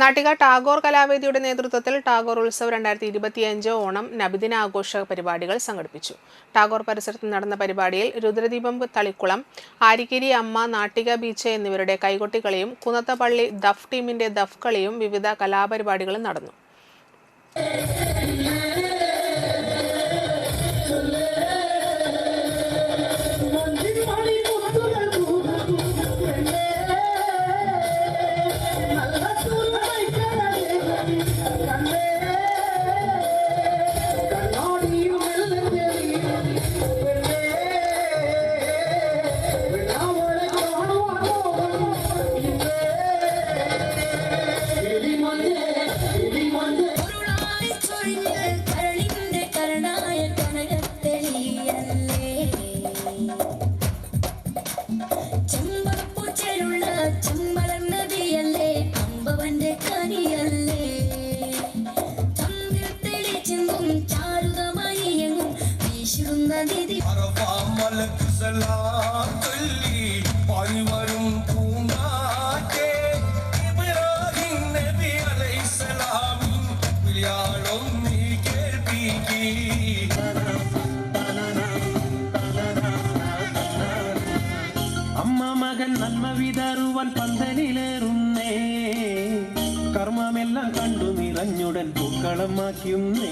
നാട്ടിക ടാഗോർ കലാവേദിയുടെ നേതൃത്വത്തിൽ ടാഗോർ ഉത്സവ് രണ്ടായിരത്തി ഇരുപത്തിയഞ്ച് ഓണം നബിദിനാഘോഷ പരിപാടികൾ സംഘടിപ്പിച്ചു. ടാഗോർ പരിസരത്ത് നടന്ന പരിപാടിയിൽ രുദ്രദീപം തളിക്കുളം ആരിക്കിരി അമ്മ നാട്ടിക ബീച്ച് എന്നിവരുടെ കൈകൊട്ടിക്കളിയും കുന്നത്തപ്പള്ളി ദഫ് ടീമിന്റെ ദഫ് കളിയും വിവിധ കലാപരിപാടികളും നടന്നു. ചെമ്പപ്പൂച്ചലുള്ള ചെമ്പലം നദിയല്ലേ? അമ്പവന്റെ കനിയല്ലേ? ചന്ദ്രൻ തെളിച്ചെങ്കും ചാരുതമായി എങ്ങും വീശിടുന്ന നിധി പാഞ്ഞുവരും പൂങ്കാറ്റേ ഇബ്രാഹിം നബി അലൈഹിസ്സലാമിൻ വിളിയാളം നീ കേൾപ്പിക്കേ. അമ്മ മകൻ നന്മ വിതറുവാൻ പന്തലിലേറുന്നേ. കർമ്മമെല്ലാം കണ്ടു നിറഞ്ഞുടൻ പൂക്കളമാക്കിയുന്നേ.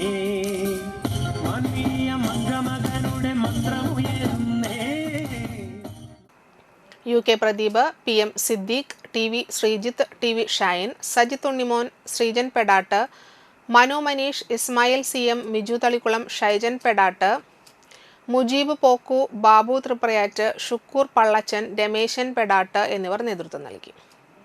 മാൻവീയ മംഗമകനുടെ മന്ത്രമുയരുന്നേ. U K Pradeep P M Siddique T V Sreejith T V Shine Sajith Unnimon Sreejan Pedattu Manu Maneesh Ismail C M Miju Thalikulam Shaijan Pedattu Mujeeb Pokku Babu Triprayat Shukkur Pallachan Rameshan Pedattu എന്നിവർ നേതൃത്വം നൽകി.